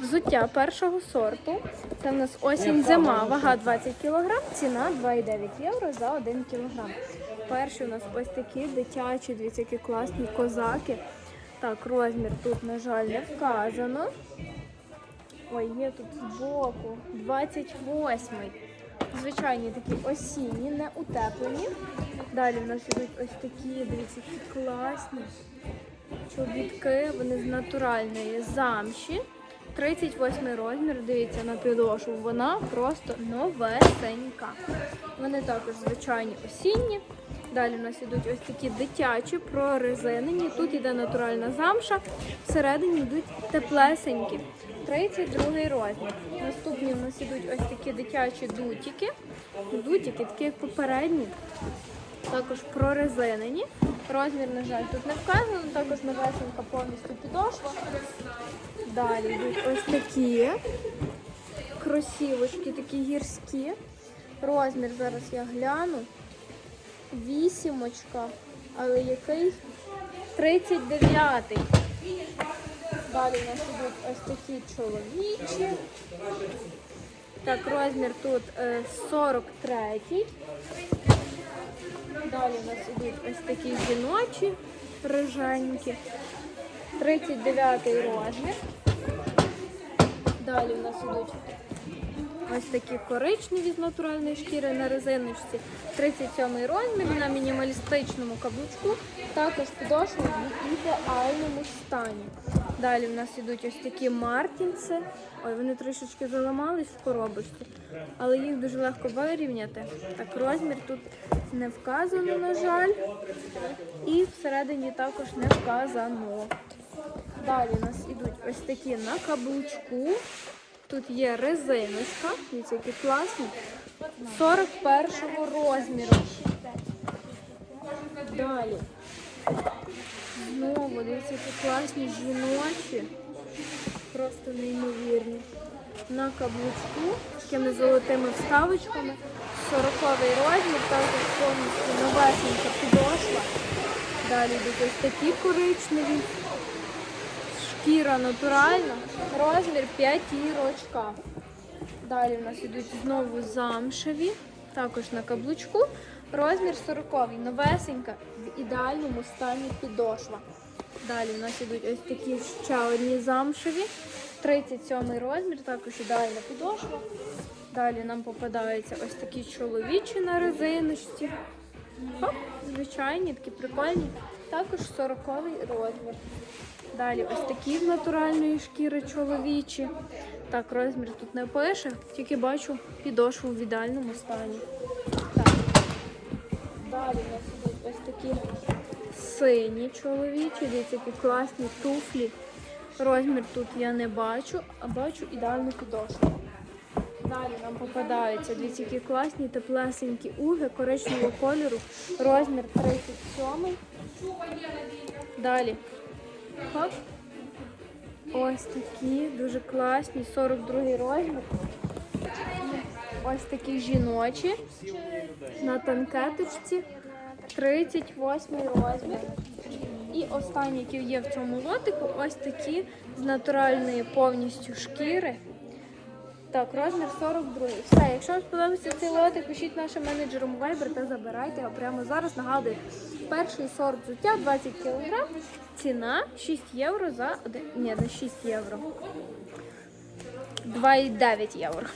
Взуття першого сорту. Це в нас осінь зима, вага 20 кг, ціна 2,9 євро за 1 кг. Перші у нас ось такі дитячі, дивіться, які класні козаки. Так, розмір тут, на жаль, не вказано. Ой, є тут збоку 28-й. Звичайні такі осінні, не утеплені. Далі в нас ідуть ось такі, дивіться, які класні чобітки, вони з натуральної замші. 38 розмір, дивіться на підошву, вона просто новесенька. Вони також звичайні осінні. Далі у нас ідуть ось такі дитячі, прорезинені. Тут іде натуральна замша, всередині йдуть теплесенькі. 32 розмір. Наступні у нас ідуть ось такі дитячі дутики. Дутики, такі як попередні також прорезинені. Розмір, на жаль, тут не вказано, також новесенька повністю підошва. Далі йдуть ось такі кросівочки, такі гірські. Розмір зараз я гляну. Вісімочка, але який? 39-й. Далі у нас ідуть ось такі чоловічі. Так, розмір тут е, 43-й. Далі у нас ідуть ось такі жіночі, риженькі. 39-й розмір. Далі у нас ідуть ось такі коричневі з натуральної шкіри на резиночці. 37-й розмір на мінімалістичному каблучку. Також підошва в ідеальному стані. Далі у нас ідуть ось такі мартінси. Ой, вони трішечки заламались в коробочці, але їх дуже легко вирівняти. Так, розмір тут не вказано, на жаль. І всередині також не вказано. Далі у нас ідуть ось такі на каблучку. Тут є резиночка, дивіться, які класні. 41 розміру. Далі. Знову, дивіться, які класні жіночі. Просто неймовірні. На каблучку такими золотими вставочками. 40 розмір, також повністю новесенька підошва. Далі йдуть ось такі коричневі. Шкіра натуральна. Розмір 5 рочка. Далі у нас йдуть знову замшеві, також на каблучку. Розмір 40 новесенька, в ідеальному стані підошва. Далі у нас йдуть ось такі ще одні замшеві. 37 розмір, також ідеальна підошва. Далі нам попадаються ось такі чоловічі на резиночці. Хоп, звичайні, такі прикольні. Також 40 розмір. Далі ось такі з натуральної шкіри чоловічі. Так, розмір тут не пише, тільки бачу підошву в ідеальному стані. Так. Далі у нас ідуть ось такі сині чоловічі, дивіться, які класні туфлі. Розмір тут я не бачу, а бачу ідеальну підошву. Далі нам попадаються дивіться, які класні теплесенькі уги коричневого кольору. Розмір 37. Далі. Хоп. Ось такі, дуже класні, 42 розмір. Ось такі жіночі на танкеточці, 38 розмір. І останні, які є в цьому лотику, ось такі з натуральної повністю шкіри. Так, розмір 42. Все, якщо вам сподобався цей лотик, пишіть нашим менеджерам Viber та забирайте його прямо зараз. Нагадую, перший сорт взуття 20 кг, ціна 6 євро за один. Ні, не 6 євро. 2,9 євро.